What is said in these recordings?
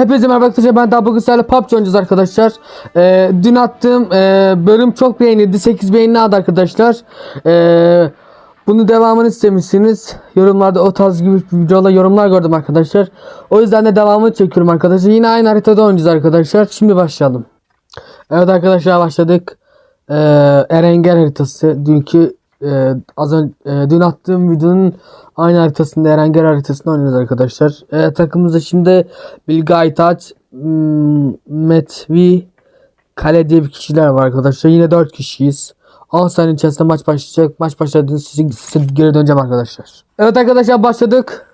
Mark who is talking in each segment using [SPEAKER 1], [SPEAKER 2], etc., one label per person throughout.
[SPEAKER 1] Hepinize merhaba arkadaşlar ben daha bugün sizlerle PUBG oynayacağız arkadaşlar. Ee, dün attığım e, bölüm çok beğenildi. 8 beğeni aldı arkadaşlar. Ee, bunu devamını istemişsiniz. Yorumlarda o tarz gibi videolar yorumlar gördüm arkadaşlar. O yüzden de devamını çekiyorum arkadaşlar. Yine aynı haritada oynayacağız arkadaşlar. Şimdi başlayalım. Evet arkadaşlar başladık. Ee, Erenger haritası. Dünkü e, az önce dün attığım videonun aynı haritasında Erenger haritasında oynuyoruz arkadaşlar. E, takımımızda şimdi Bilge Aytaç, hmm, Metvi, Kale diye bir kişiler var arkadaşlar. Yine 4 kişiyiz. 10 saniye içerisinde maç başlayacak. Maç başladığında size geri döneceğim arkadaşlar. Evet arkadaşlar başladık.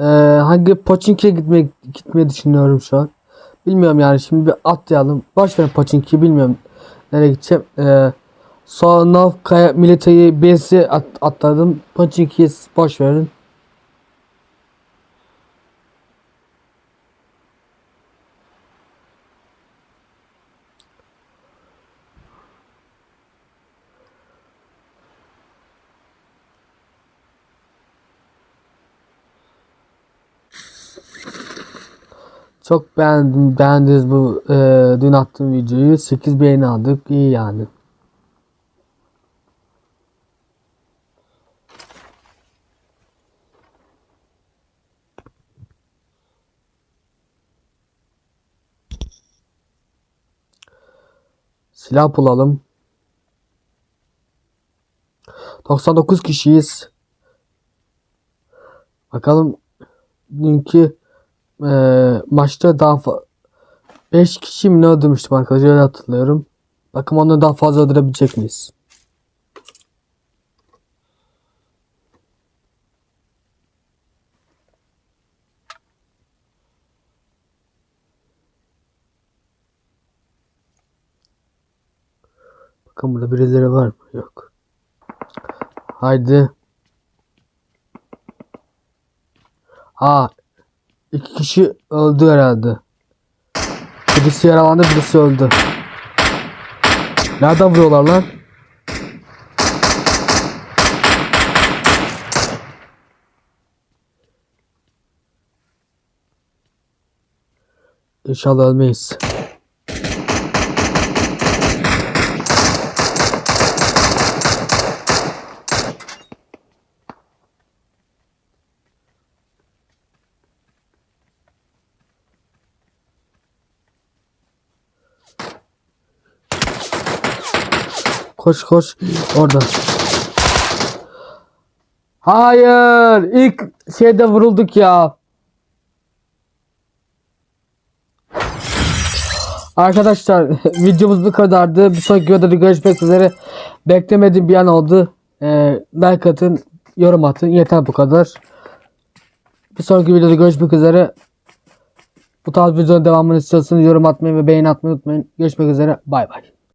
[SPEAKER 1] Ee, hangi Pochinki'ye gitmeye, gitmeyi düşünüyorum şu an. Bilmiyorum yani şimdi bir atlayalım. Boş verin Pochinki'yi bilmiyorum. Nereye gideceğim. Ee, Sonovkaya Military Base'i at, atladım. Pochinki'yi boş verin. Çok beğendim, beğendiniz bu e, dün attığım videoyu. 8 beğeni aldık. İyi yani. Silah bulalım. 99 kişiyiz. Bakalım dünkü eee, maçta daha fa 5 kişi mi ne öldürmüştüm arkadaşlar hatırlıyorum. Bakın ondan daha fazla öldürebilecek miyiz? Burada birileri var mı? Yok. Haydi. Ha, iki kişi öldü herhalde. Birisi yaralandı, birisi öldü. Nereden vuruyorlar lan? İnşallah ölmeyiz. Koş koş orada. Hayır, ilk şeyde vurulduk ya. Arkadaşlar videomuz bu kadardı. Bir sonraki videoda görüşmek üzere. Beklemediğim bir an oldu. Ee, like atın, yorum atın. Yeter bu kadar. Bir sonraki videoda görüşmek üzere. Bu tarz videonun devamını istiyorsanız yorum atmayı ve beğeni atmayı unutmayın. Görüşmek üzere. Bay bay.